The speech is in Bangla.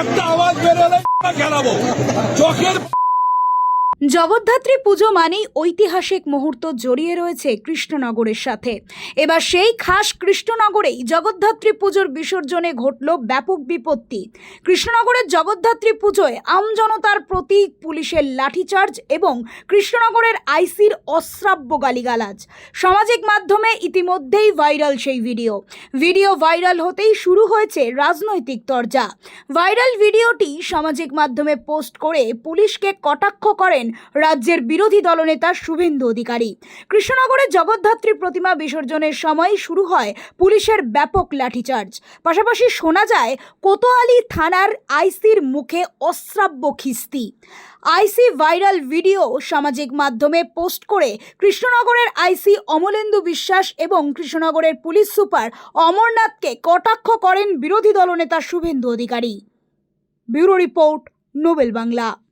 একটা আওয়াজ বেরোলে খেলাবো। চোখের জগদ্ধাত্রী পুজো মানেই ঐতিহাসিক মুহূর্ত জড়িয়ে রয়েছে কৃষ্ণনগরের সাথে। এবার সেই খাস কৃষ্ণনগরেই জগদ্ধাত্রী পুজোর বিসর্জনে ঘটল ব্যাপক বিপত্তি। কৃষ্ণনগরের জগদ্ধাত্রী পুজোয় আমজনতার প্রতি পুলিশের লাঠিচার্জ এবং কৃষ্ণনগরের আইসির অশ্রাব্য গালিগালাজ। সামাজিক মাধ্যমে ইতিমধ্যেই ভাইরাল সেই ভিডিও। ভিডিও ভাইরাল হতেই শুরু হয়েছে রাজনৈতিক তরজা। ভাইরাল ভিডিওটি সামাজিক মাধ্যমে পোস্ট করে পুলিশকে কটাক্ষ করেন রাজ্যের বিরোধী দলনেতা শুভেন্দু অধিকারী। কৃষ্ণনগরের জগদ্ধাত্রী প্রতিমা বিসর্জনের সময় শুরু হয় পুলিশের ব্যাপক লাঠিচার্জ। পাশাপাশি শোনা যায়, কোতোয়ালি থানার আইসির মুখে অশ্রাব্য খিস্তি। আইসি ভাইরাল ভিডিও সামাজিক মাধ্যমে পোস্ট করে কৃষ্ণনগরের আইসি অমলেন্দু বিশ্বাস এবং কৃষ্ণনগরের পুলিশ সুপার অমরনাথকে কটাক্ষ করেন বিরোধী দলনেতা Suvendu Adhikari. Bureau report, Nobel Bangla.